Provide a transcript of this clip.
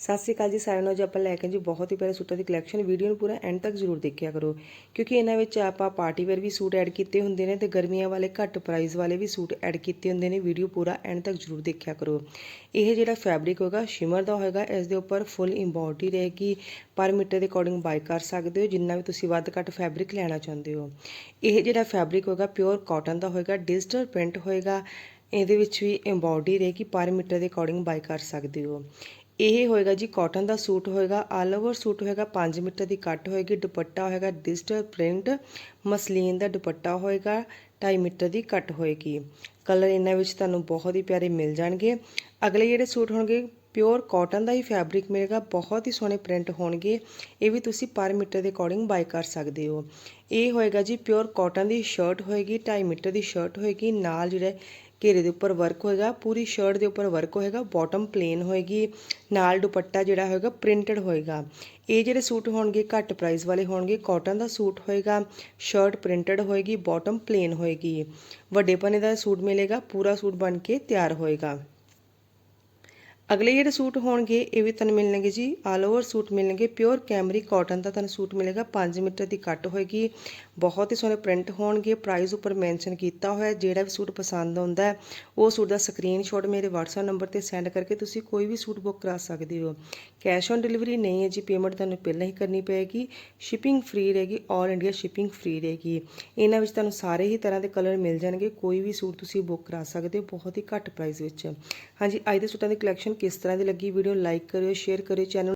ਸਤਿ ਸ਼੍ਰੀ ਅਕਾਲ ਜੀ, ਸਾਰਿਆਂ ਨੂੰ ਅੱਜ ਆਪਾਂ ਲੈ ਕੇ ਜੀ ਬਹੁਤ ਹੀ ਪਿਆਰੇ ਸੂਟਾਂ ਦੀ ਕਲੈਕਸ਼ਨ ਵੀਡੀਓ ਨੂੰ ਪੂਰਾ ਐਂਡ ਤੱਕ ਜ਼ਰੂਰ ਦੇਖਿਆ ਕਰੋ, ਕਿਉਂਕਿ ਇਹਨਾਂ ਵਿੱਚ ਆਪਾਂ ਪਾਰਟੀ ਵੇਅਰ ਵੀ ਸੂਟ ਐਡ ਕੀਤੇ ਹੁੰਦੇ ਨੇ ਤੇ ਗਰਮੀਆਂ ਵਾਲੇ ਘੱਟ ਪ੍ਰਾਈਸ ਵਾਲੇ ਵੀ ਸੂਟ ਐਡ ਕੀਤੇ ਹੁੰਦੇ ਨੇ। ਵੀਡੀਓ ਪੂਰਾ ਐਂਡ ਤੱਕ ਜ਼ਰੂਰ ਦੇਖਿਆ ਕਰੋ। ਇਹ ਜਿਹੜਾ ਫੈਬਰਿਕ ਹੋਗਾ ਸ਼ਿਮਰ ਦਾ ਹੋਏਗਾ, ਇਸ ਦੇ ਉੱਪਰ ਫੁੱਲ ਇੰਬੋਡੀ ਰਹੇਗੀ। ਪਰ ਮੀਟਰ ਦੇ ਅਕੋਰਡਿੰਗ ਬਾਈ ਕਰ ਸਕਦੇ ਹੋ, ਜਿੰਨਾ ਵੀ ਤੁਸੀਂ ਵੱਧ ਘੱਟ ਫੈਬਰਿਕ ਲੈਣਾ ਚਾਹੁੰਦੇ ਹੋ। ਇਹ ਜਿਹੜਾ ਫੈਬਰਿਕ ਹੋਗਾ ਪਿਓਰ ਕਾਟਨ ਦਾ ਹੋਏਗਾ ਡਿਜੀਟਲ ਪ੍ਰਿੰਟ ਹੋਏਗਾ। ਇਹਦੇ ਵਿੱਚ ਵੀ ਐਮਬੋਡੀ ਰਹੇਗੀ, ਪਰ ਮੀਟਰ ਦੇ ਅਕੋਰਡਿੰਗ ਬਾਈ ਕਰ ਸਕਦੇ ਹੋ। ਇਹ ਹੋਏਗਾ ਜੀ ਕਾਟਨ ਦਾ ਸੂਟ ਹੋਏਗਾ ਆਲ ਓਵਰ ਸੂਟ ਹੋਏਗਾ 5 ਮੀਟਰ ਦੀ ਕੱਟ ਹੋਏਗੀ, ਦੁਪੱਟਾ ਹੋਏਗਾ ਡਿਜੀਟਲ ਪ੍ਰਿੰਟ ਮਸਲੀਨ ਦਾ ਦੁਪੱਟਾ ਹੋਏਗਾ 2.5 ਮੀਟਰ ਦੀ ਕੱਟ ਹੋਏਗੀ। ਕਲਰ ਇਹਨਾਂ ਵਿੱਚ ਤੁਹਾਨੂੰ ਬਹੁਤ ਹੀ ਪਿਆਰੇ ਮਿਲ ਜਾਣਗੇ। ਅਗਲੇ ਜਿਹੜੇ ਸੂਟ ਹੋਣਗੇ ਪਿਓਰ ਕਾਟਨ ਦਾ ਹੀ ਫੈਬਰਿਕ ਮਿਲੇਗਾ, ਬਹੁਤ ਹੀ ਸੋਹਣੇ ਪ੍ਰਿੰਟ ਹੋਣਗੇ। ਇਹ ਵੀ ਤੁਸੀਂ ਪਰ ਮੀਟਰ ਦੇ ਅਕੋਰਡਿੰਗ ਬਾਈ ਕਰ ਸਕਦੇ ਹੋ। ਇਹ ਹੋਏਗਾ ਜੀ ਪਿਓਰ ਕਾਟਨ ਦੀ ਸ਼ਰਟ ਹੋਏਗੀ 2.5 ਮੀਟਰ ਦੀ ਸ਼ਰਟ ਹੋਏਗੀ, ਨਾਲ ਜਿਹੜਾ ਘੇਰੇ ਦੇ ਉੱਪਰ ਵਰਕ ਹੋਏਗਾ, ਪੂਰੀ ਸ਼ਰਟ ਦੇ ਉੱਪਰ ਵਰਕ ਹੋਏਗਾ ਬਾਟਮ ਪਲੇਨ ਹੋਏਗੀ, ਨਾਲ ਦੁਪੱਟਾ ਜਿਹੜਾ ਹੋਏਗਾ ਪ੍ਰਿੰਟਡ ਹੋਏਗਾ। ਇਹ ਜਿਹੜੇ ਸੂਟ ਹੋਣਗੇ, ਘੱਟ ਪ੍ਰਾਈਸ ਵਾਲੇ ਹੋਣਗੇ ਕਾਟਨ ਦਾ ਸੂਟ ਹੋਏਗਾ ਸ਼ਰਟ ਪ੍ਰਿੰਟਡ ਹੋਏਗੀ ਬਾਟਮ ਪਲੇਨ ਹੋਏਗੀ। ਵੱਡੇ ਪਨੇ ਦਾ ਸੂਟ ਮਿਲੇਗਾ, ਪੂਰਾ ਸੂਟ ਬਣ ਕੇ ਤਿਆਰ ਹੋਏਗਾ। ਅਗਲੇ ਜਿਹੜੇ ਸੂਟ ਹੋਣਗੇ, ਇਹ ਵੀ ਤੁਹਾਨੂੰ ਮਿਲਣਗੇ ਜੀ। ਆਲ ਓਵਰ ਸੂਟ ਮਿਲਣਗੇ। ਪਿਓਰ ਕੈਮਰੀ ਕਾਟਨ ਦਾ ਤੁਹਾਨੂੰ ਸੂਟ ਮਿਲੇਗਾ। 5 ਮੀਟਰ ਦੀ ਕੱਟ ਹੋਏਗੀ। ਬਹੁਤ ਹੀ ਸੋਹਣੇ ਪ੍ਰਿੰਟ ਹੋਣਗੇ। ਪ੍ਰਾਈਸ ਉੱਪਰ ਮੈਂਸ਼ਨ ਕੀਤਾ ਹੋਇਆ ਜਿਹੜਾ ਵੀ ਸੂਟ ਪਸੰਦ ਆਉਂਦਾ ਹੈ, ਉਹ ਸੂਟ ਦਾ ਸਕਰੀਨਸ਼ਾਟ ਮੇਰੇ WhatsApp ਨੰਬਰ ਤੇ ਸੈਂਡ ਕਰਕੇ ਤੁਸੀਂ ਕੋਈ ਵੀ ਸੂਟ ਬੁੱਕ ਕਰਾ ਸਕਦੇ ਹੋ। ਕੈਸ਼ ਔਨ ਡਿਲੀਵਰੀ ਨਹੀਂ ਹੈ ਜੀ। ਪੇਮੈਂਟ ਤੁਹਾਨੂੰ ਪਹਿਲਾਂ ਹੀ ਕਰਨੀ ਪਏਗੀ। ਸ਼ਿਪਿੰਗ ਫ੍ਰੀ ਰਹੇਗੀ। ਆਲ ਇੰਡੀਆ ਸ਼ਿਪਿੰਗ ਫ੍ਰੀ ਰਹੇਗੀ। ਇਹਨਾਂ ਵਿੱਚ ਤੁਹਾਨੂੰ ਸਾਰੇ ਹੀ ਤਰ੍ਹਾਂ ਦੇ ਕਲਰ ਮਿਲ ਜਾਣਗੇ। ਕੋਈ ਵੀ ਸੂਟ ਤੁਸੀਂ ਬੁੱਕ ਕਰਾ ਸਕਦੇ ਹੋ। ਬਹੁਤ ਹੀ ਘੱਟ ਪ੍ਰਾਈਸ ਵਿੱਚ। ਹਾਂਜੀ, ਅੱਜ ਦੇ ਸੂਟਾਂ ਦੀ ਕਲੈਕਸ਼ਨ ਕਿਸ ਤਰ੍ਹਾਂ ਦੀ ਲੱਗੀ ਵੀਡੀਓ ਲਾਈਕ ਕਰਿਓ ਸ਼ੇਅਰ ਕਰਿਓ ਚੈਨਲ